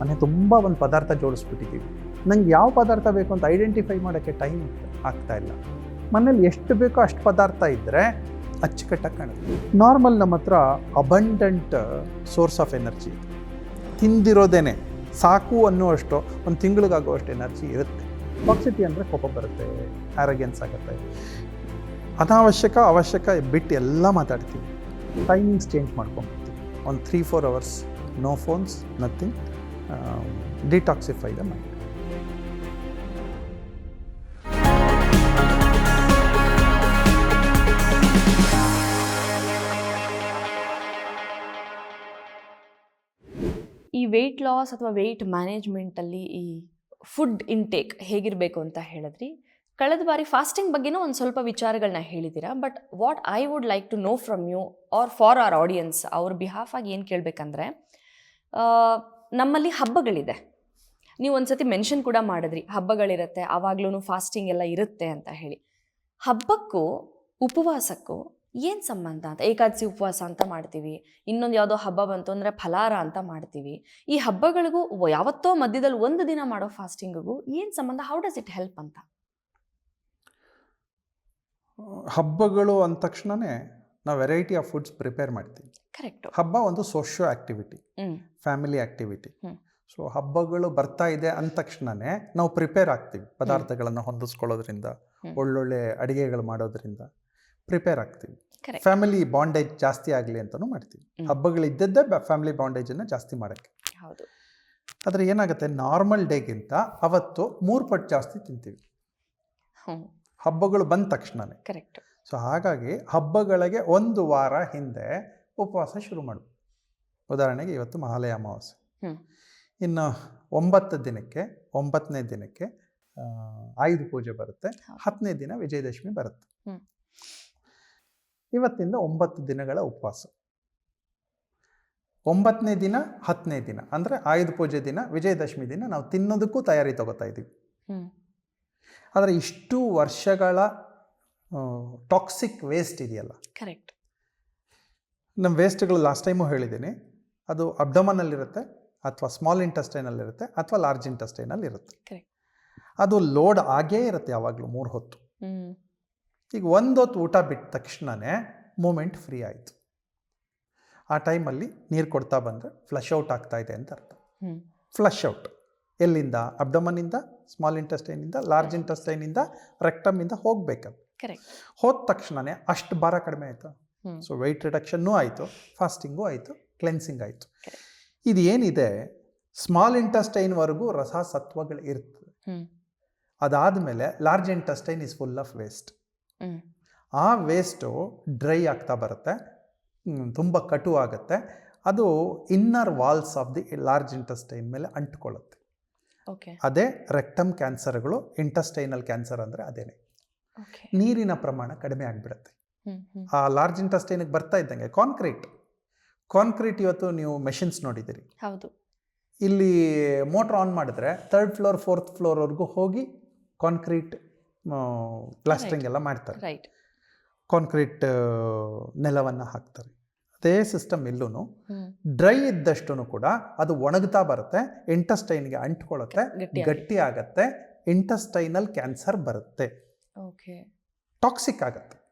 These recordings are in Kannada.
ಮನೆ ತುಂಬ ಒಂದು ಪದಾರ್ಥ ಜೋಡಿಸ್ಬಿಟ್ಟಿದ್ದೀವಿ. ನಂಗೆ ಯಾವ ಪದಾರ್ಥ ಬೇಕು ಅಂತ ಐಡೆಂಟಿಫೈ ಮಾಡೋಕ್ಕೆ ಟೈಮ್ ಆಗ್ತಾ ಇಲ್ಲ. ಮನೇಲಿ ಎಷ್ಟು ಬೇಕೋ ಅಷ್ಟು ಪದಾರ್ಥ ಇದ್ದರೆ ಅಚ್ಚುಕಟ್ಟಾಗಿ ಕಾಣುತ್ತೆ. ನಾರ್ಮಲ್ ನಮ್ಮ ಹತ್ರ ಅಬಂಡೆಂಟ್ ಸೋರ್ಸ್ ಆಫ್ ಎನರ್ಜಿ ತಿಂದಿರೋದೇನೆ ಸಾಕು ಅನ್ನುವಷ್ಟು, ಒಂದು ತಿಂಗಳಿಗಾಗುವಷ್ಟು ಎನರ್ಜಿ ಇರುತ್ತೆ. ಟಾಕ್ಸಿಟಿ ಅಂದರೆ ಕೋಪ ಬರುತ್ತೆ ಆರೋಗ್ಯನ್ಸ್ ಆಗುತ್ತೆ. ಅನಾವಶ್ಯಕ, ಅವಶ್ಯಕ ಬಿಟ್ಟು ಎಲ್ಲ ಮಾತಾಡ್ತೀವಿ. ಟೈಮಿಂಗ್ಸ್ ಚೇಂಜ್ ಮಾಡ್ಕೊಂಡ್ಬಿಡ್ತೀವಿ. ಒಂದು three four hours no phones nothing detoxify the mind. ಈ ವೆಯ್ಟ್ ಲಾಸ್ ಅಥವಾ ವೆಯ್ಟ್ ಮ್ಯಾನೇಜ್ಮೆಂಟಲ್ಲಿ ಈ ಫುಡ್ ಇಂಟೇಕ್ ಹೇಗಿರಬೇಕು ಅಂತ ಹೇಳಿದ್ರಿ ಕಳೆದ ಬಾರಿ ಫಾಸ್ಟಿಂಗ್ ಬಗ್ಗೆನೂ ಒಂದು ಸ್ವಲ್ಪ ವಿಚಾರಗಳನ್ನ ಹೇಳಿದ್ದೀರಾ but what I would like to know from you or for our audience ಅವ್ರ ಬಿಹಾಫ್ ಆಗಿ ಏನು ಕೇಳಬೇಕಂದ್ರೆ ನಮ್ಮಲ್ಲಿ ಹಬ್ಬಗಳಿದೆ. ನೀವು ಒಂದ್ಸತಿ ಮೆನ್ಷನ್ ಕೂಡ ಮಾಡಿದ್ರಿ, ಹಬ್ಬಗಳಿರುತ್ತೆ ಆವಾಗ್ಲೂ ಫಾಸ್ಟಿಂಗ್ ಎಲ್ಲ ಇರುತ್ತೆ ಅಂತ ಹೇಳಿ. ಹಬ್ಬಕ್ಕೂ, ಉಪವಾಸಕ್ಕೂ ಏನು ಸಂಬಂಧ ಅಂತ? ಏಕಾದಶಿ ಉಪವಾಸ ಅಂತ ಮಾಡ್ತೀವಿ, ಇನ್ನೊಂದು ಯಾವುದೋ ಹಬ್ಬ ಬಂತು ಅಂದರೆ ಫಲಾರ ಅಂತ ಮಾಡ್ತೀವಿ. ಈ ಹಬ್ಬಗಳಿಗೂ, ಯಾವತ್ತೋ ಮಧ್ಯದಲ್ಲಿ ಒಂದು ದಿನ ಮಾಡೋ ಫಾಸ್ಟಿಂಗಿಗೂ ಏನು ಸಂಬಂಧ? ಹೌ ಡಸ್ ಇಟ್ ಹೆಲ್ಪ್ ಅಂತ? ಹಬ್ಬಗಳು ಅಂದ ತಕ್ಷಣವೇ ನಾವು ವೆರೈಟಿ ಆಫ್ ಫುಡ್ಸ್ ಪ್ರಿಪೇರ್ ಮಾಡ್ತೀವಿ. ಕರೆಕ್ಟು ಹಬ್ಬ ಒಂದು socio activity family activity. So ಹಬ್ಬಗಳು ಬರ್ತಾ ಇದೆ ಅಂದ ತಕ್ಷಣನೇ ನಾವು ಪ್ರಿಪೇರ್ ಆಗ್ತೀವಿ ಪದಾರ್ಥಗಳನ್ನು ಹೊಂದಿಸ್ಕೊಳ್ಳೋದ್ರಿಂದ ಒಳ್ಳೊಳ್ಳೆ ಅಡಿಗೆಗಳು ಮಾಡೋದ್ರಿಂದ ಪ್ರಿಪೇರ್ ಆಗ್ತೀವಿ. ಫ್ಯಾಮಿಲಿ ಬಾಂಡೇಜ್ ಜಾಸ್ತಿ ಆಗಲಿ ಅಂತಲೂ ಮಾಡ್ತೀವಿ. ಹಬ್ಬಗಳಿದ್ದದ್ದೇ ಫ್ಯಾಮಿಲಿ ಬಾಂಡೇಜನ್ನು ಜಾಸ್ತಿ ಮಾಡೋಕ್ಕೆ. ಹೌದು. ಆದರೆ ಏನಾಗುತ್ತೆ ನಾರ್ಮಲ್ ಡೇಗಿಂತ ಅವತ್ತು ಮೂರು ಪಟ್ಟು ಜಾಸ್ತಿ ತಿಂತೀವಿ. ಹಬ್ಬಗಳು ಬಂದ ತಕ್ಷಣನೇ. ಕರೆಕ್ಟ್ ಸೊ ಹಾಗಾಗಿ ಹಬ್ಬಗಳಿಗೆ ಒಂದು ವಾರ ಹಿಂದೆ ಉಪವಾಸ ಶುರು ಮಾಡು. ಉದಾಹರಣೆಗೆ ಇವತ್ತು ಮಹಾಲಯ ಅಮಾವಾಸ್ಯೆ. ಇನ್ನು ಒಂಬತ್ತು ದಿನಕ್ಕೆ ಒಂಬತ್ತನೇ ದಿನಕ್ಕೆ ಆಯುಧ ಪೂಜೆ ಬರುತ್ತೆ. ಹತ್ತನೇ ದಿನ ವಿಜಯದಶಮಿ ಬರುತ್ತೆ. ಇವತ್ತಿಂದ ಒಂಬತ್ತು ದಿನಗಳ ಉಪವಾಸ. ಒಂಬತ್ತನೇ ದಿನ ಹತ್ತನೇ ದಿನ. ಅಂದರೆ ಆಯುಧ ಪೂಜೆ ದಿನ ವಿಜಯದಶಮಿ ದಿನ ನಾವು ತಿನ್ನೋದಕ್ಕೂ ತಯಾರಿ ತಗೋತಾ ಇದ್ದೀವಿ ಆದರೆ ಇಷ್ಟು ವರ್ಷಗಳ ಟಾಕ್ಸಿಕ್ ವೇಸ್ಟ್ ಇದೆಯಲ್ಲ. ಕರೆಕ್ಟ್ ನಮ್ಮ ವೇಸ್ಟ್ಗಳು ಲಾಸ್ಟ್ ಟೈಮು ಹೇಳಿದ್ದೀನಿ. ಅದು ಅಬ್ಡಮನಲ್ಲಿರುತ್ತೆ ಅಥವಾ ಸ್ಮಾಲ್ ಇಂಟಸ್ಟೈನಲ್ಲಿರುತ್ತೆ ಅಥವಾ ಲಾರ್ಜ್ ಇಂಟಸ್ಟೈನಲ್ಲಿರುತ್ತೆ. ಅದು ಲೋಡ್ ಆಗೇ ಇರುತ್ತೆ ಯಾವಾಗಲೂ ಮೂರು ಹೊತ್ತು. ಈಗ ಒಂದು ಹೊತ್ತು ಊಟ ಬಿಟ್ಟ ತಕ್ಷಣವೇ ಮೂಮೆಂಟ್ ಫ್ರೀ ಆಯಿತು. ಆ ಟೈಮಲ್ಲಿ ನೀರು ಕೊಡ್ತಾ ಬಂದರೆ ಫ್ಲಶ್ ಔಟ್ ಆಗ್ತಾ ಇದೆ ಅಂತ ಅರ್ಥ. ಫ್ಲಶ್ ಔಟ್ ಎಲ್ಲಿಂದ? ಅಬ್ಡಮನಿಂದ ಸ್ಮಾಲ್ ಇಂಟೆಸ್ಟೈನಿಂದ ಲಾರ್ಜ್ ಇಂಟೆಸ್ಟೈನಿಂದ ರೆಕ್ಟಮಿಂದ ಹೋಗ್ಬೇಕದು. ಹೋದ ತಕ್ಷಣವೇ ಅಷ್ಟು ಭಾರ ಕಡಿಮೆ ಆಯಿತು? ಸೊ ವೆಯ್ಟ್ ರಿಡಕ್ಷನ್ನೂ ಆಯಿತು ಫಾಸ್ಟಿಂಗು ಆಯಿತು ಕ್ಲೆನ್ಸಿಂಗ್ ಆಯಿತು. ಇದು ಏನಿದೆ? ಸ್ಮಾಲ್ ಇಂಟಸ್ಟೈನ್ವರೆಗೂ ರಸ ಸತ್ವಗಳು ಇರ್ತದೆ. ಅದಾದಮೇಲೆ large intestine is full of waste ಆ ವೇಸ್ಟು ಡ್ರೈ ಆಗ್ತಾ ಬರುತ್ತೆ ತುಂಬ ಕಟು ಆಗುತ್ತೆ. ಅದು inner walls of the large intestine ಮೇಲೆ ಅಂಟ್ಕೊಳ್ಳುತ್ತೆ. ಓಕೆ ಅದೇ ರೆಕ್ಟಮ್ ಕ್ಯಾನ್ಸರ್ಗಳು ಇಂಟಸ್ಟೈನಲ್ ಕ್ಯಾನ್ಸರ್ ಅಂದರೆ ಅದೇನೆ. ನೀರಿನ ಪ್ರಮಾಣ ಕಡಿಮೆ ಆಗಿಬಿಡುತ್ತೆ. ಆ ಲಾರ್ಜ್ ಇಂಟಸ್ಟೈನಿಗೆ ಬರ್ತಾ ಇದ್ದಂಗೆ ಕಾಂಕ್ರೀಟ್. ಕಾಂಕ್ರೀಟ್ ಇವತ್ತು ನೀವು ಮೆಷಿನ್ಸ್ ನೋಡಿದ್ದೀರಿ. ಹೌದು. ಇಲ್ಲಿ ಮೋಟ್ರ್ ಆನ್ ಮಾಡಿದ್ರೆ ಥರ್ಡ್ ಫ್ಲೋರ್ ಫೋರ್ತ್ ಫ್ಲೋರ್ವರೆಗೂ ಹೋಗಿ ಕಾಂಕ್ರೀಟ್ ಪ್ಲಾಸ್ಟ್ರಿಂಗ್ ಎಲ್ಲ ಮಾಡ್ತಾರೆ. ರೈಟ್. ಕಾಂಕ್ರೀಟ್ ನೆಲವನ್ನು ಹಾಕ್ತಾರೆ. ಅದೇ ಸಿಸ್ಟಮ್ ಇಲ್ಲೂ ಡ್ರೈ ಇದ್ದಷ್ಟು ಕೂಡ ಅದು ಒಣಗ್ತಾ ಬರುತ್ತೆ ಇಂಟಸ್ಟೈನ್ಗೆ ಅಂಟ್ಕೊಳ್ಳುತ್ತೆ ಗಟ್ಟಿ ಆಗತ್ತೆ ಇಂಟಸ್ಟೈನಲ್ ಕ್ಯಾನ್ಸರ್ ಬರುತ್ತೆ. ಓಕೆ. ಟಾಕ್ಸಿಕ್ ಆಗುತ್ತೆ.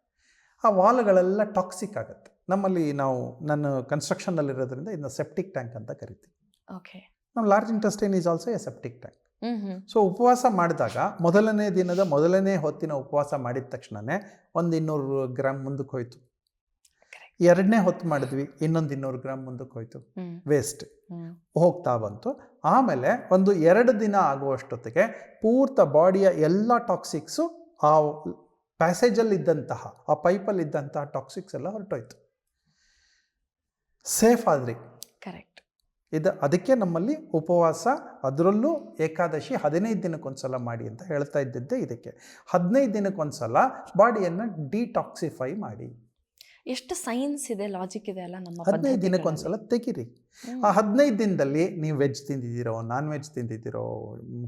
ಆ ವಾಲ್ಗಳೆಲ್ಲ ಟಾಕ್ಸಿಕ್ ಆಗುತ್ತೆ. ನಮ್ಮಲ್ಲಿ ನಾವು ನನ್ನ ಕನ್ಸ್ಟ್ರಕ್ಷನಲ್ಲಿರೋದ್ರಿಂದ ಇದನ್ನ ಸೆಪ್ಟಿಕ್ ಟ್ಯಾಂಕ್ ಅಂತ ಕರಿತೀವಿ. ಓಕೆ ನಮ್ಮ large intestine is also a septic tank so ಉಪವಾಸ ಮಾಡಿದಾಗ ಮೊದಲನೇ ದಿನದ ಮೊದಲನೇ ಹೊತ್ತಿನ ಉಪವಾಸ ಮಾಡಿದ ತಕ್ಷಣನೇ ಒಂದು ಇನ್ನೂರು ಗ್ರಾಮ್ ಮುಂದಕ್ಕೆ ಹೋಯ್ತು. ಎರಡನೇ ಹೊತ್ತು ಮಾಡಿದ್ವಿ ಇನ್ನೊಂದು ಇನ್ನೂರು ಗ್ರಾಮ್ ಮುಂದಕ್ಕೆ ಹೋಯ್ತು. ವೇಸ್ಟ್ ಹೋಗ್ತಾ ಬಂತು. ಆಮೇಲೆ ಒಂದು ಎರಡು ದಿನ ಆಗುವಷ್ಟೊತ್ತಿಗೆ ಪೂರ್ತ ಬಾಡಿಯ ಎಲ್ಲ ಟಾಕ್ಸಿಕ್ಸು ಆ ಪ್ಯಾಸೇಜಲ್ಲಿ ಇದ್ದಂತಹ ಆ ಪೈಪಲ್ಲಿದ್ದಂತಹ ಟಾಕ್ಸಿಕ್ಸ್ ಎಲ್ಲ ಹೊರಟೋಯ್ತು. ಸೇಫ್ ಆದ್ರಿ. ಕರೆಕ್ಟ್ ಇದು ಅದಕ್ಕೆ ನಮ್ಮಲ್ಲಿ ಉಪವಾಸ ಅದರಲ್ಲೂ ಏಕಾದಶಿ ಹದಿನೈದು ದಿನಕ್ಕೊಂದ್ಸಲ ಮಾಡಿ ಅಂತ ಹೇಳ್ತಾ ಇದ್ದಿದ್ದೆ ಇದಕ್ಕೆ. ಹದಿನೈದು ದಿನಕ್ಕೊಂದ್ಸಲ ಬಾಡಿಯನ್ನು ಡಿಟಾಕ್ಸಿಫೈ ಮಾಡಿ. ಎಷ್ಟು ಸೈನ್ಸ್ ಇದೆ ಲಾಜಿಕ್ ಇದೆ ಅಲ್ಲ ನಮ್ಮ ಹದಿನೈದು ದಿನಕ್ಕೆ ಒಂದ್ಸಲ ತೆಗಿರಿ. ಆ ಹದಿನೈದು ದಿನದಲ್ಲಿ ನೀವು ವೆಜ್ ತಿಂದಿದ್ದೀರೋ ನಾನ್ ವೆಜ್ ತಿಂದಿದ್ದೀರೋ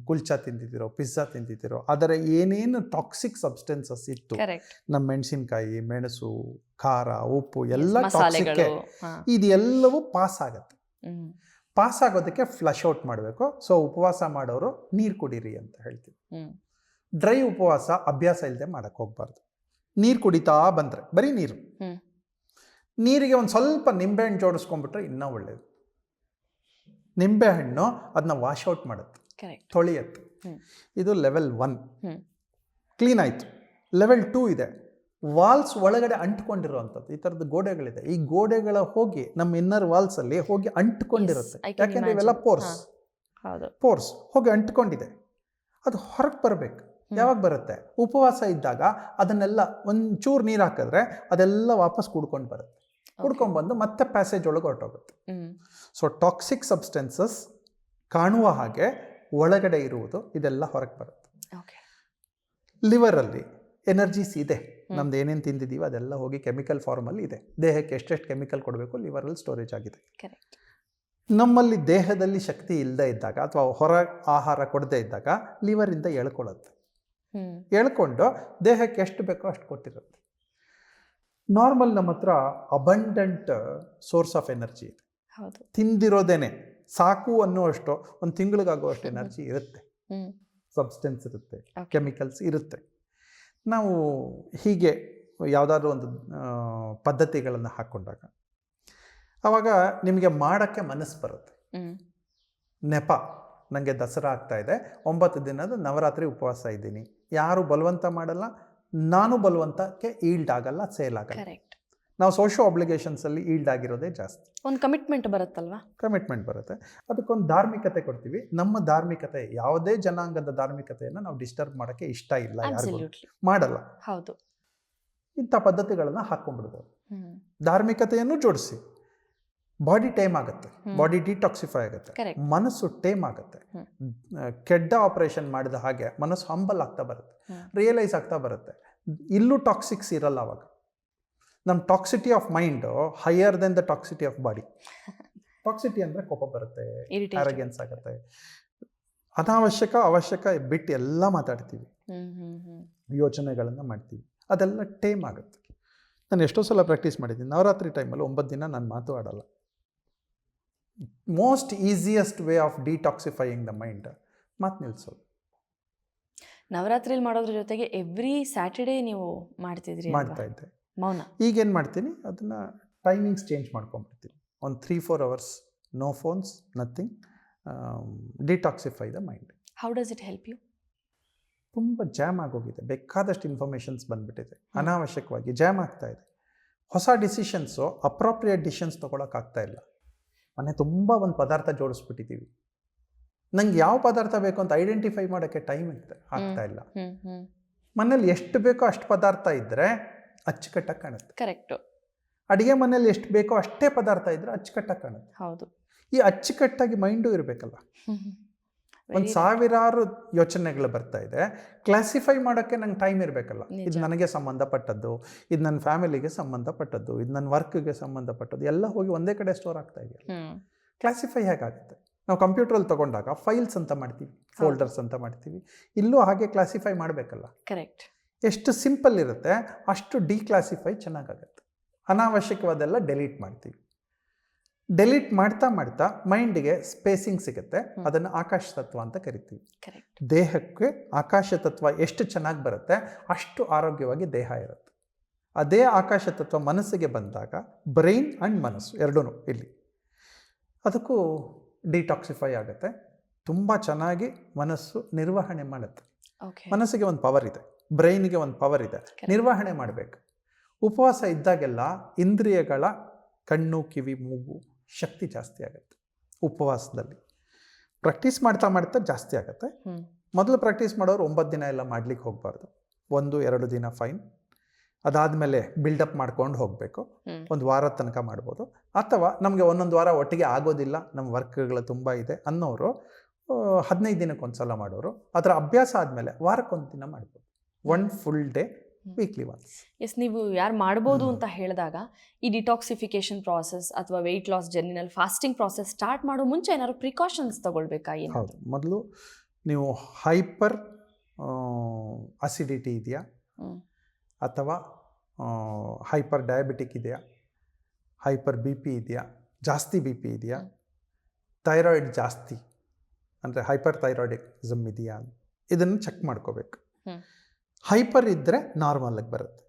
ಕುಲ್ಚಾ ತಿಂದಿದ್ದೀರೋ ಪಿಜ್ಜಾ ತಿಂದಿದ್ದೀರೋ ಅದರ ಏನೇನು ಟಾಕ್ಸಿಕ್ ಸಬ್ಸ್ಟೆನ್ಸಸ್ ಇತ್ತು? ನಮ್ಮ ಮೆಣಸಿನಕಾಯಿ ಮೆಣಸು ಖಾರ ಉಪ್ಪು ಎಲ್ಲ ಟಾಕ್ಸಿಕ್. ಇದೆಲ್ಲವೂ ಪಾಸ್ ಆಗತ್ತೆ. ಪಾಸ್ ಆಗೋದಕ್ಕೆ ಫ್ಲಶ್ ಔಟ್ ಮಾಡಬೇಕು. ಸೊ ಉಪವಾಸ ಮಾಡೋರು ನೀರು ಕುಡೀರಿ ಅಂತ ಹೇಳ್ತೀವಿ. ಡ್ರೈ ಉಪವಾಸ ಅಭ್ಯಾಸ ಇಲ್ಲದೆ ಮಾಡೋಕ್ಕೆ ಹೋಗ್ಬಾರ್ದು. ನೀರು ಕುಡಿತಾ ಬಂದರೆ ಬರೀ ನೀರು. ನೀರಿಗೆ ಒಂದು ಸ್ವಲ್ಪ ನಿಂಬೆಹಣ್ಣು ಜೋಡಿಸ್ಕೊಂಡ್ಬಿಟ್ರೆ ಇನ್ನೂ ಒಳ್ಳೆಯದು ನಿಂಬೆಹಣ್ಣು ಅದನ್ನ ವಾಶ್ ಔಟ್ ಮಾಡುತ್ತೆ. ತೊಳೆಯುತ್ತೆ. ಇದು ಲೆವೆಲ್ ಒನ್. ಕ್ಲೀನ್ ಆಯಿತು. ಲೆವೆಲ್ ಟೂ ಇದೆ. ವಾಲ್ಸ್ ಒಳಗಡೆ ಅಂಟ್ಕೊಂಡಿರುವಂಥದ್ದು ಈ ಥರದ್ದು ಗೋಡೆಗಳಿದೆ. ಈ ಗೋಡೆಗಳ ಹೋಗಿ ನಮ್ಮ ಇನ್ನರ್ ವಾಲ್ಸಲ್ಲಿ ಹೋಗಿ ಅಂಟ್ಕೊಂಡಿರುತ್ತೆ. ಯಾಕೆಂದರೆ ಇವೆಲ್ಲ. ಪೋರ್ಸ್ ಪೋರ್ಸ್ ಹೋಗಿ ಅಂಟ್ಕೊಂಡಿದೆ. ಅದು ಹೊರಗೆ ಬರಬೇಕು. ಯಾವಾಗ ಬರುತ್ತೆ? ಉಪವಾಸ ಇದ್ದಾಗ ಅದನ್ನೆಲ್ಲ ಒಂಚೂರು ನೀರು ಹಾಕಿದ್ರೆ ಅದೆಲ್ಲ ವಾಪಸ್ ಕುಡ್ಕೊಂಡು ಬರುತ್ತೆ. ಕುಡ್ಕೊಂಡ್ಬಂದು ಮತ್ತೆ ಪ್ಯಾಸೇಜ್ ಒಳಗೆ ಹೊರಟೋಗುತ್ತೆ. ಸೊ ಟಾಕ್ಸಿಕ್ ಸಬ್ಸ್ಟೆನ್ಸಸ್ ಕಾಣುವ ಹಾಗೆ ಒಳಗಡೆ ಇರುವುದು ಇದೆಲ್ಲ ಹೊರಗೆ ಬರುತ್ತೆ. ಲಿವರಲ್ಲಿ ಎನರ್ಜೀಸ್ ಇದೆ. ನಮ್ದು ಏನೇನು ತಿಂದಿದ್ದೀವಿ ಅದೆಲ್ಲ ಹೋಗಿ ಕೆಮಿಕಲ್ ಫಾರ್ಮಲ್ಲಿ ಇದೆ. ದೇಹಕ್ಕೆ ಎಷ್ಟೆಷ್ಟು ಕೆಮಿಕಲ್ ಕೊಡಬೇಕು ಲಿವರಲ್ಲಿ ಸ್ಟೋರೇಜ್ ಆಗಿದೆ. ನಮ್ಮಲ್ಲಿ ದೇಹದಲ್ಲಿ ಶಕ್ತಿ ಇಲ್ಲದೆ ಇದ್ದಾಗ ಅಥವಾ ಹೊರ ಆಹಾರ ಕೊಡದೇ ಇದ್ದಾಗ ಲಿವರಿಂದ ಎಳ್ಕೊಳ್ಳುತ್ತೆ. ಹ್ಮ್. ಎಳ್ಕೊಂಡು ದೇಹಕ್ಕೆ ಎಷ್ಟು ಬೇಕೋ ಅಷ್ಟು ಕೊಟ್ಟಿರುತ್ತೆ. ನಾರ್ಮಲ್ ನಮ್ಮ ಹತ್ರ ಅಬಂಡೆಂಟ್ ಸೋರ್ಸ್ ಆಫ್ ಎನರ್ಜಿ ಇದೆ. ತಿಂದಿರೋದೇನೆ ಸಾಕು ಅನ್ನುವಷ್ಟು ಒಂದು ತಿಂಗಳಿಗಾಗುವಷ್ಟು ಎನರ್ಜಿ ಇರುತ್ತೆ. ಸಬ್ಸ್ಟೆನ್ಸ್ ಇರುತ್ತೆ ಕೆಮಿಕಲ್ಸ್ ಇರುತ್ತೆ. ನಾವು ಹೀಗೆ ಯಾವುದಾದ್ರೂ ಒಂದು ಪದ್ಧತಿಗಳನ್ನು ಹಾಕ್ಕೊಂಡಾಗ ಆವಾಗ ನಿಮಗೆ ಮಾಡೋಕ್ಕೆ ಮನಸ್ಸು ಬರುತ್ತೆ. ನೆಪ ನನಗೆ ದಸರಾ ಆಗ್ತಾ ಇದೆ ಒಂಬತ್ತು ದಿನದ ನವರಾತ್ರಿ ಉಪವಾಸ ಇದ್ದೀನಿ. ಯಾರು ಬಲವಂತ ಮಾಡಲ್ಲ ನಾನು ಬಲವಂತಕ್ಕೆ ಈಲ್ಡ್ ಆಗಲ್ಲ ಸೇಲ್ ಆಗಲ್ಲ. ಕರೆಕ್ಟ್ ನಾವು ಸೋಷೋ ಆಬ್ಲಿಗೇಷನ್ಸಲ್ಲಿ ಈಲ್ಡ್ ಆಗಿರೋದೇ ಜಾಸ್ತಿ. ಒಂದು ಕಮಿಟ್ಮೆಂಟ್ ಬರುತ್ತಲ್ವಾ? ಕಮಿಟ್ಮೆಂಟ್ ಬರುತ್ತೆ. ಅದಕ್ಕೊಂದು ಧಾರ್ಮಿಕತೆ ಕೊಡ್ತೀವಿ. ನಮ್ಮ ಧಾರ್ಮಿಕತೆ ಯಾವುದೇ ಜನಾಂಗದ ಧಾರ್ಮಿಕತೆಯನ್ನು ನಾವು ಡಿಸ್ಟರ್ಬ್ ಮಾಡೋಕ್ಕೆ ಇಷ್ಟ ಇಲ್ಲ ಯಾರಿಗೂ. ಅಬ್ಸಲ್ಯೂಟ್ಲಿ ಮಾಡಲ್ಲ. ಹೌದು. ಇಂಥ ಪದ್ಧತಿಗಳನ್ನು ಹಾಕೊಂಡ್ಬಿಡ್ಬೋದು ಧಾರ್ಮಿಕತೆಯನ್ನು ಜೋಡಿಸಿ. ಬಾಡಿ ಟೈಮ್ ಆಗುತ್ತೆ. ಬಾಡಿ ಡಿಟಾಕ್ಸಿಫೈ ಆಗುತ್ತೆ. ಮನಸ್ಸು ಟೇಮ್ ಆಗುತ್ತೆ. ಕೆಡ್ಡ ಆಪರೇಷನ್ ಮಾಡಿದ ಹಾಗೆ ಮನಸ್ಸು ಹಂಬಲ್ ಆಗ್ತಾ ಬರುತ್ತೆ. ರಿಯಲೈಸ್ ಆಗ್ತಾ ಬರುತ್ತೆ. ಇಲ್ಲೂ ಟಾಕ್ಸಿಕ್ಸ್ ಇರಲ್ಲ ಅವಾಗ. ನಮ್ಮ toxicity of mind higher then the toxicity of body toxicity ಅಂದರೆ ಕೋಪ ಬರುತ್ತೆ ಇರಿಟೇಷನ್ ಆಗುತ್ತೆ. ಅನಾವಶ್ಯಕ ಅವಶ್ಯಕ ಬಿಟ್ಟು ಎಲ್ಲ ಮಾತಾಡ್ತೀವಿ. ಯೋಚನೆಗಳನ್ನು ಮಾಡ್ತೀವಿ. ಅದೆಲ್ಲ ಟೇಮ್ ಆಗುತ್ತೆ. ನಾನು ಎಷ್ಟೋ ಸಲ ಪ್ರಾಕ್ಟೀಸ್ ಮಾಡಿದ್ದೀನಿ. ನವರಾತ್ರಿ ಟೈಮಲ್ಲಿ ಒಂಬತ್ತು ದಿನ ನಾನು ಮಾತು ಆಡಲ್ಲ. Most easiest way of detoxifying the mind ಮಾತು ನಿಲ್ಸೋದು. ನವರಾತ್ರಿಲಿ ಮಾಡೋದ್ರ ಜೊತೆಗೆ ಎವ್ರಿ ಸ್ಯಾಟರ್ಡೇ ನೀವು ಮಾಡ್ತಿದ್ರಿ ಮಾಡ್ತಾ ಇದ್ದೆ. ಮೌನ. ಈಗೇನು ಮಾಡ್ತೀನಿ? ಅದನ್ನು ಟೈಮಿಂಗ್ಸ್ ಚೇಂಜ್ ಮಾಡ್ಕೊಂಡ್ಬಿಡ್ತೀನಿ ಒಂದು three four hours no phones nothing detoxify the mind how does it help you ತುಂಬ ಜಾಮ್ ಆಗೋಗಿದೆ. ಬೇಕಾದಷ್ಟು ಇನ್ಫಾರ್ಮೇಷನ್ಸ್ ಬಂದ್ಬಿಟ್ಟಿದೆ. ಅನಾವಶ್ಯಕವಾಗಿ ಜಾಮ್ ಆಗ್ತಾ ಇದೆ. ಹೊಸ ಡಿಸಿಷನ್ಸು ಅಪ್ರಾಪ್ರಿಯೇಟ್ ಡಿಸಿಷನ್ಸ್ ತೊಗೊಳಕ್ಕಾಗ್ತಾ ಇಲ್ಲ. ಮನೆ ತುಂಬ ಒಂದು ಪದಾರ್ಥ ಜೋಡಿಸ್ಬಿಟ್ಟಿದ್ದೀವಿ. ನಂಗೆ ಯಾವ ಪದಾರ್ಥ ಬೇಕು ಅಂತ ಐಡೆಂಟಿಫೈ ಮಾಡೋಕ್ಕೆ ಟೈಮ್ ಇರುತ್ತೆ ಆಗ್ತಾ ಇಲ್ಲ. ಮನೇಲಿ ಎಷ್ಟು ಬೇಕೋ ಅಷ್ಟು ಪದಾರ್ಥ ಇದ್ದರೆ ಅಚ್ಚುಕಟ್ಟಾಗಿ ಕಾಣುತ್ತೆ. ಕರೆಕ್ಟು ಅಡುಗೆ ಮನೇಲಿ ಎಷ್ಟು ಬೇಕೋ ಅಷ್ಟೇ ಪದಾರ್ಥ ಇದ್ದರೆ ಅಚ್ಚುಕಟ್ಟಾಗಿ ಕಾಣುತ್ತೆ. ಹೌದು. ಈ ಅಚ್ಚುಕಟ್ಟಾಗಿ ಮೈಂಡು ಇರಬೇಕಲ್ಲ ಒಂದು ಸಾವಿರಾರು ಯೋಚನೆಗಳು ಬರ್ತಾ ಇದೆ. ಕ್ಲಾಸಿಫೈ ಮಾಡೋಕ್ಕೆ ನಂಗೆ ಟೈಮ್ ಇರಬೇಕಲ್ಲ. ಇದು ನನಗೆ ಸಂಬಂಧಪಟ್ಟದ್ದು ಇದು ನನ್ನ ಫ್ಯಾಮಿಲಿಗೆ ಸಂಬಂಧಪಟ್ಟದ್ದು ಇದು ನನ್ನ ವರ್ಕ್ಗೆ ಸಂಬಂಧಪಟ್ಟದ್ದು ಎಲ್ಲ ಹೋಗಿ ಒಂದೇ ಕಡೆ ಸ್ಟೋರ್ ಆಗ್ತಾ ಇದೆ ಕ್ಲಾಸಿಫೈ ಕ್ಲಾಸಿಫೈ ಹೇಗಾಗುತ್ತೆ? ನಾವು ಕಂಪ್ಯೂಟ್ರಲ್ಲಿ ತಗೊಂಡಾಗ ಫೈಲ್ಸ್ ಅಂತ ಮಾಡ್ತೀವಿ ಫೋಲ್ಡರ್ಸ್ ಅಂತ ಮಾಡ್ತೀವಿ. ಇಲ್ಲೂ ಹಾಗೆ ಕ್ಲಾಸಿಫೈ ಮಾಡಬೇಕಲ್ಲ. ಕರೆಕ್ಟ್ ಎಷ್ಟು ಸಿಂಪಲ್ ಇರುತ್ತೆ ಅಷ್ಟು ಡಿಕ್ಲಾಸಿಫೈ ಚೆನ್ನಾಗಾಗುತ್ತೆ. ಅನಾವಶ್ಯಕವಾದೆಲ್ಲ ಡೆಲೀಟ್ ಮಾಡ್ತೀವಿ. ಡೆಲೀಟ್ ಮಾಡ್ತಾ ಮಾಡ್ತಾ ಮೈಂಡ್ಗೆ ಸ್ಪೇಸಿಂಗ್ ಸಿಗುತ್ತೆ. ಅದನ್ನು ಆಕಾಶ ತತ್ವ ಅಂತ ಕರಿತೀವಿ. ದೇಹಕ್ಕೆ ಆಕಾಶ ತತ್ವ ಎಷ್ಟು ಚೆನ್ನಾಗಿ ಬರುತ್ತೆ ಅಷ್ಟು ಆರೋಗ್ಯವಾಗಿ ದೇಹ ಇರುತ್ತೆ. ಅದೇ ಆಕಾಶ ತತ್ವ ಮನಸ್ಸಿಗೆ ಬಂದಾಗ ಬ್ರೈನ್ ಆ್ಯಂಡ್ ಮನಸ್ಸು ಎರಡೂ ಇಲ್ಲಿ. ಅದಕ್ಕೂ ಡಿಟಾಕ್ಸಿಫೈ ಆಗುತ್ತೆ. ತುಂಬ ಚೆನ್ನಾಗಿ ಮನಸ್ಸು ನಿರ್ವಹಣೆ ಮಾಡುತ್ತೆ. ಮನಸ್ಸಿಗೆ ಒಂದು ಪವರ್ ಇದೆ. ಬ್ರೈನ್ಗೆ ಒಂದು ಪವರ್ ಇದೆ. ನಿರ್ವಹಣೆ ಮಾಡಬೇಕು. ಉಪವಾಸ ಇದ್ದಾಗೆಲ್ಲ ಇಂದ್ರಿಯಗಳ ಕಣ್ಣು ಕಿವಿ ಮೂಗು ಶಕ್ತಿ ಜಾಸ್ತಿ ಆಗುತ್ತೆ ಉಪವಾಸದಲ್ಲಿ. ಪ್ರಾಕ್ಟೀಸ್ ಮಾಡ್ತಾ ಮಾಡ್ತಾ ಜಾಸ್ತಿ ಆಗುತ್ತೆ. ಮೊದಲು ಪ್ರಾಕ್ಟೀಸ್ ಮಾಡೋರು ಒಂಬತ್ತು ದಿನ ಎಲ್ಲ ಮಾಡ್ಲಿಕ್ಕೆ ಹೋಗಬಾರ್ದು. ಒಂದು ಎರಡು ದಿನ ಫೈನ್ ಅದಾದಮೇಲೆ ಬಿಲ್ಡಪ್ ಮಾಡ್ಕೊಂಡು ಹೋಗಬೇಕು. ಒಂದು ವಾರ ತನಕ ಮಾಡ್ಬೋದು. ಅಥವಾ ನಮಗೆ ಒಂದೊಂದು ವಾರ ಒಟ್ಟಿಗೆ ಆಗೋದಿಲ್ಲ ನಮ್ಮ ವರ್ಕ್ಗಳು ತುಂಬ ಇದೆ ಅನ್ನೋರು ಹದಿನೈದು ದಿನಕ್ಕೆ ಒಂದು ಸಲ ಮಾಡೋರು. ಅದರ ಅಭ್ಯಾಸ ಆದಮೇಲೆ ವಾರಕ್ಕೊಂದು ದಿನ ಮಾಡ್ಬೋದು. One full day weekly once as ನೀವು ಯಾರು ಮಾಡ್ಬೋದು ಅಂತ ಹೇಳಿದಾಗ ಈ ಡಿಟಾಕ್ಸಿಫಿಕೇಶನ್ ಪ್ರಾಸೆಸ್ ಅಥವಾ ವೆಯ್ಟ್ ಲಾಸ್ ಜರ್ನಿನಲ್ಲಿ ಫಾಸ್ಟಿಂಗ್ ಪ್ರಾಸೆಸ್ ಸ್ಟಾರ್ಟ್ ಮಾಡೋ ಮುಂಚೆ ಏನಾದ್ರು ಪ್ರಿಕಾಷನ್ಸ್ ತಗೊಳ್ಬೇಕಾ ಏನು ಮೊದಲು ನೀವು ಹೈಪರ್ ಅಸಿಡಿಟಿ ಇದೆಯಾ. ಅಥವಾ ಹೈಪರ್ ಡಯಾಬಿಟಿಕ್ ಇದೆಯಾ? ಹೈಪರ್ ಬಿ ಪಿ ಇದೆಯಾ? ಜಾಸ್ತಿ ಬಿ ಪಿ ಇದೆಯಾ? ಥೈರಾಯ್ಡ್ ಜಾಸ್ತಿ. ಅಂದರೆ ಹೈಪರ್ ಥೈರಾಯ್ಡಿಸಮ್ ಇದೆಯಾ ಇದನ್ನು ಚೆಕ್ ಮಾಡ್ಕೋಬೇಕು. ಹೈಪರ್ ಇದ್ದರೆ ನಾರ್ಮಲಾಗಿ ಬರುತ್ತೆ.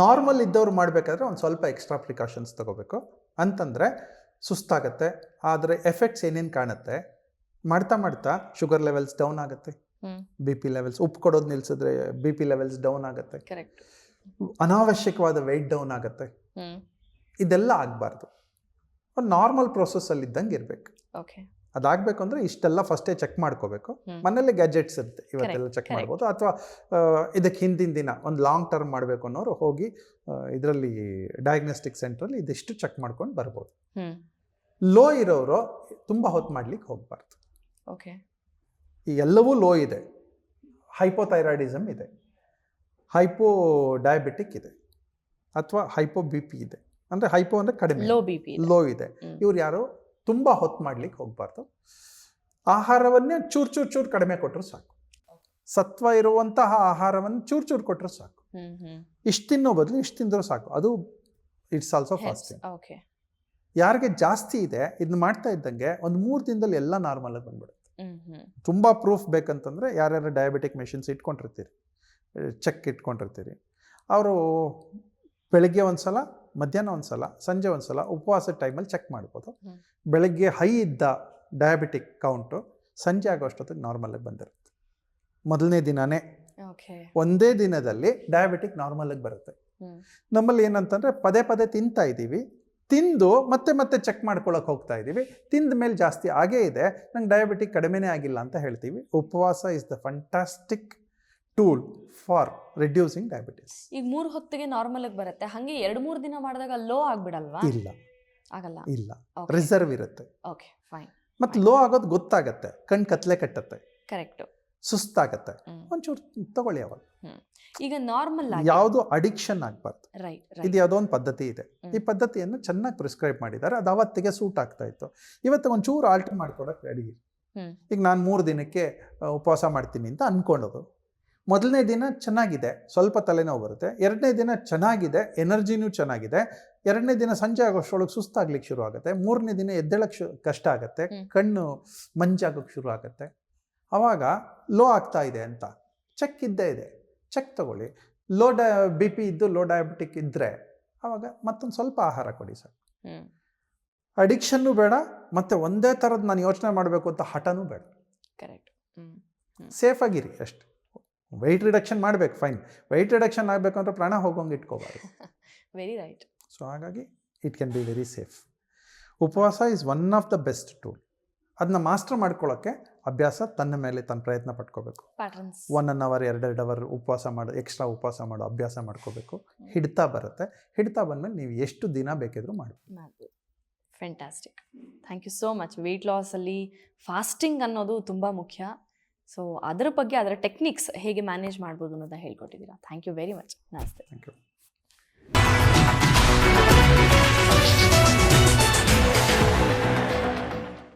ನಾರ್ಮಲ್ ಇದ್ದವ್ರು ಮಾಡಬೇಕಾದ್ರೆ ಒಂದು ಸ್ವಲ್ಪ ಎಕ್ಸ್ಟ್ರಾ ಪ್ರಿಕಾಷನ್ಸ್ ತಗೋಬೇಕು. ಅಂತಂದರೆ ಸುಸ್ತಾಗತ್ತೆ ಆದರೆ ಎಫೆಕ್ಟ್ಸ್ ಏನೇನು ಕಾಣುತ್ತೆ ಮಾಡ್ತಾ ಮಾಡ್ತಾ ಶುಗರ್ ಲೆವೆಲ್ಸ್ ಡೌನ್ ಆಗುತ್ತೆ. ಬಿ ಪಿ ಲೆವೆಲ್ಸ್ ಉಪ್ಪು ಕೊಡೋದು ನಿಲ್ಸಿದ್ರೆ ಬಿ ಪಿ ಲೆವೆಲ್ಸ್ ಡೌನ್ ಆಗುತ್ತೆ. ಅನಾವಶ್ಯಕವಾದ ವೆಯ್ಟ್ ಡೌನ್ ಆಗುತ್ತೆ. ಇದೆಲ್ಲ ಆಗಬಾರ್ದು. ನಾರ್ಮಲ್ ಪ್ರೊಸೆಸ್ಸಲ್ಲಿ ಇದ್ದಂಗೆ ಇರಬೇಕು. ಓಕೆ ಅದಾಗಬೇಕು ಅಂದರೆ ಇಷ್ಟೆಲ್ಲ ಫಸ್ಟೇ ಚೆಕ್ ಮಾಡ್ಕೋಬೇಕು. ಮನೇಲಿ ಗ್ಯಾಜೆಟ್ಸ್ ಇರುತ್ತೆ. ಇವತ್ತೆಲ್ಲ ಚೆಕ್. ಮಾಡ್ಬೋದು. ಅಥವಾ ಇದಕ್ಕೆ ಹಿಂದಿನ ದಿನ ಒಂದು ಲಾಂಗ್ ಟರ್ಮ್ ಮಾಡಬೇಕು ಅನ್ನೋರು ಹೋಗಿ ಇದರಲ್ಲಿ ಡಯಾಗ್ನೋಸ್ಟಿಕ್ ಸೆಂಟ್ರಲ್ಲಿ ಇದಿಷ್ಟು ಚೆಕ್ ಮಾಡ್ಕೊಂಡು ಬರ್ಬೋದು. ಲೋ ಇರೋರು ತುಂಬ ಹೊತ್ತು ಮಾಡ್ಲಿಕ್ಕೆ ಹೋಗಬಾರ್ದು. ಓಕೆ ಈ ಎಲ್ಲವೂ ಲೋ ಇದೆ. ಹೈಪೋಥೈರಾಯ್ಡಿಸಮ್ ಇದೆ. ಹೈಪೋ ಡಯಾಬಿಟಿಕ್ ಇದೆ. ಅಥವಾ ಹೈಪೋ ಬಿ ಪಿ ಇದೆ. ಅಂದರೆ ಹೈಪೋ ಅಂದರೆ ಕಡಿಮೆ. ಲೋ ಬಿ ಪಿ ಲೋ ಇದೆ. ಇವ್ರು ಯಾರು? ತುಂಬ ಹೊತ್ತು ಮಾಡ್ಲಿಕ್ಕೆ ಹೋಗಬಾರ್ದು. ಆಹಾರವನ್ನೇ ಚೂರು ಚೂರು ಚೂರು ಕಡಿಮೆ ಕೊಟ್ಟರು ಸಾಕು. ಸತ್ವ ಇರುವಂತಹ ಆಹಾರವನ್ನು ಚೂರು ಚೂರು ಕೊಟ್ಟರು ಸಾಕು. ಇಷ್ಟು ತಿನ್ನೋ ಬದಲು ಇಷ್ಟು ತಿಂದರೂ ಸಾಕು. ಅದು ಇಟ್ಸ್ ಆಲ್ಸೋ ಫಾಸ್ಟಿಂಗ್. ಓಕೆ ಯಾರಿಗೆ ಜಾಸ್ತಿ ಇದೆ ಇದನ್ನ ಮಾಡ್ತಾ ಇದ್ದಂಗೆ ಒಂದು ಮೂರು ದಿನದಲ್ಲಿ ಎಲ್ಲ ನಾರ್ಮಲಾಗಿ ಬಂದ್ಬಿಡುತ್ತೆ. ಹ್ಮ್ ಹ್ಮ್. ತುಂಬ ಪ್ರೂಫ್ ಬೇಕಂತಂದರೆ ಯಾರ್ಯಾರು ಡಯಾಬಿಟಿಕ್ ಮೆಷಿನ್ಸ್ ಇಟ್ಕೊಂಡಿರ್ತೀರಿ ಚೆಕ್ ಇಟ್ಕೊಂಡಿರ್ತೀರಿ. ಅವರು ಬೆಳಿಗ್ಗೆ ಒಂದು ಸಲ ಮಧ್ಯಾಹ್ನ ಒಂದು ಸಲ ಸಂಜೆ ಒಂದು ಸಲ ಉಪವಾಸದ ಟೈಮಲ್ಲಿ ಚೆಕ್ ಮಾಡ್ಬೋದು. ಬೆಳಗ್ಗೆ ಹೈ ಇದ್ದ ಡಯಾಬಿಟಿಕ್ ಕೌಂಟು ಸಂಜೆ ಆಗೋಷ್ಟೊತ್ತಿಗೆ ನಾರ್ಮಲಾಗಿ ಬಂದಿರುತ್ತೆ. ಮೊದಲನೇ ದಿನವೇ ಓಕೆ ಒಂದೇ ದಿನದಲ್ಲಿ ಡಯಾಬಿಟಿಕ್ ನಾರ್ಮಲಾಗಿ ಬರುತ್ತೆ. ನಮ್ಮಲ್ಲಿ ಏನಂತಂದರೆ ಪದೇ ಪದೇ ತಿಂತಾ ಇದ್ದೀವಿ ತಿಂದು ಮತ್ತೆ ಮತ್ತೆ ಚೆಕ್ ಮಾಡ್ಕೊಳಕ್ಕೆ ಹೋಗ್ತಾ ಇದ್ದೀವಿ ತಿಂದ ಮೇಲೆ ಜಾಸ್ತಿ ಆಗೇ ಇದೆ ನಂಗೆ ಡಯಾಬಿಟಿಕ್ ಕಡಿಮೆನೇ ಆಗಿಲ್ಲ ಅಂತ ಹೇಳ್ತೀವಿ. ಉಪವಾಸ is the fantastic tool for reducing diabetes ಈಗ ಮೂರು ಹೊತ್ತಿಗೆ ನಾರ್ಮಲ್ ಆಗಿ ಬರುತ್ತೆ. ಹಾಗೆ ಎರಡು ಮೂರು ದಿನ ಮಾಡಿದಾಗ ಲೋ ಆಗ್ಬಿಡಲ್ವಾ? ಇಲ್ಲ. ಆಗಲ್ಲ. ಇಲ್ಲ. ರಿಸರ್ವ್ ಇರುತ್ತೆ. ಓಕೆ ಫೈನ್ ಮತ್ತೆ ಲೋ ಆಗೋದು ಗೊತ್ತಾಗತ್ತೆ. ಕಣ್ ಕತ್ಲೆ ಕಟ್ಟತ್ತೆ. ಕರೆಕ್ಟ್ ಸುಸ್ತಾಗತ್ತೆ. ಒಂಚೂರು ತಗೊಳ್ಳಿ ಅವಾಗ. ಈಗ ನಾರ್ಮಲ್ ಯಾವುದು ಅಡಿಕ್ಷನ್ ಆಗ್ಬಾರ್ದು. ರೈಟ್ ಇದು ಯಾವುದೋ ಒಂದು ಪದ್ಧತಿ ಇದೆ. ಈ. ಪದ್ಧತಿಯನ್ನು ಚೆನ್ನಾಗಿ ಪ್ರಿಸ್ಕ್ರೈಬ್ ಮಾಡಿದ್ದಾರೆ. ಅದು ಅವತ್ತಿಗೆ ಸೂಟ್ ಆಗ್ತಾ ಇತ್ತು. ಇವತ್ತು ಒಂಚೂರು ಆಲ್ಟರ್ ಮಾಡ್ಕೊಡಕ್ಕೆ ರೆಡಿ ಈಗ ನಾನು ಮೂರು ದಿನಕ್ಕೆ ಉಪವಾಸ ಮಾಡ್ತೀನಿ ಅಂತ ಅಂದ್ಕೊಳ್ಳೋದು ಮೊದಲನೇ ದಿನ ಚೆನ್ನಾಗಿದೆ ಸ್ವಲ್ಪ ತಲೆನೋವು ಬರುತ್ತೆ. ಎರಡನೇ ದಿನ ಚೆನ್ನಾಗಿದೆ ಎನರ್ಜಿನೂ ಚೆನ್ನಾಗಿದೆ. ಎರಡನೇ ದಿನ ಸಂಜೆ ಆಗೋಷ್ಟೊಳಗೆ ಸುಸ್ತಾಗ್ಲಿಕ್ಕೆ ಶುರು ಆಗುತ್ತೆ. ಮೂರನೇ ದಿನ ಎದ್ದೇಳಕ್ಕೆ ಶು ಕಷ್ಟ ಆಗುತ್ತೆ. ಕಣ್ಣು ಮಂಜಾಗೋಕ್ಕೆ ಶುರು ಆಗುತ್ತೆ. ಆವಾಗ ಲೋ ಆಗ್ತಾ ಇದೆ ಅಂತ. ಚೆಕ್ ಇದ್ದೇ ಇದೆ. ಚೆಕ್ ತಗೊಳ್ಳಿ. ಲೋ ಡಯ ಬಿ ಪಿ ಇದ್ದು ಲೋ ಡಯಾಬಿಟಿಕ್ ಇದ್ದರೆ ಆವಾಗ ಮತ್ತೊಂದು ಸ್ವಲ್ಪ ಆಹಾರ ಕೊಡಿ ಸರ್. ಅಡಿಕ್ಷನ್ನು ಬೇಡ ಮತ್ತು ಒಂದೇ ಥರದ್ದು ನಾನು ಯೋಚನೆ ಮಾಡಬೇಕು ಅಂತ ಹಠನೂ ಬೇಡ. ಕರೆಕ್ಟ್. ಸೇಫಾಗಿರಿ ಅಷ್ಟೆ. ವೆಯ್ಟ್ ರಿಡಕ್ಷನ್ ಮಾಡಬೇಕು ಫೈನ್ ವೆಯ್ಟ್ ರಿಡಕ್ಷನ್ ಆಗಬೇಕು ಅಂದರೆ ಪ್ರಾಣ ಹೋಗೋಂಗೆ ಇಟ್ಕೋಬಾರ್ದು. ವೆರಿ ರೈಟ್ ಸೊ ಹಾಗಾಗಿ it can be very safe ಉಪವಾಸ is one of the best tool ಅದನ್ನ ಮಾಸ್ಟರ್ ಮಾಡ್ಕೊಳ್ಳೋಕ್ಕೆ ಅಭ್ಯಾಸ ತನ್ನ ಮೇಲೆ ತನ್ನ ಪ್ರಯತ್ನ ಪಟ್ಕೋಬೇಕು. ಒನ್ ಒನ್ ಅನ್ ಅವರ್ ಎರಡೆರಡು ಅವರ್ ಉಪವಾಸ ಮಾಡೋ ಎಕ್ಸ್ಟ್ರಾ ಉಪವಾಸ ಮಾಡೋ ಅಭ್ಯಾಸ ಮಾಡ್ಕೋಬೇಕು. ಹಿಡ್ತಾ ಬರುತ್ತೆ. ಹಿಡ್ತಾ ಬಂದಮೇಲೆ ನೀವು ಎಷ್ಟು ದಿನ ಬೇಕಿದ್ರೂ ಮಾಡಿ. Fantastic thank you so much weight ಲಾಸಲ್ಲಿ fasting ಅನ್ನೋದು ತುಂಬ ಮುಖ್ಯ. ಸೊ ಅದರ ಬಗ್ಗೆ ಅದರ ಟೆಕ್ನಿಕ್ಸ್ ಹೇಗೆ ಮ್ಯಾನೇಜ್ ಮಾಡ್ಬೋದು ಅನ್ನೋದನ್ನ ಹೇಳ್ಕೊಟ್ಟಿದ್ದೀರಾ. Thank you very much namaste thank you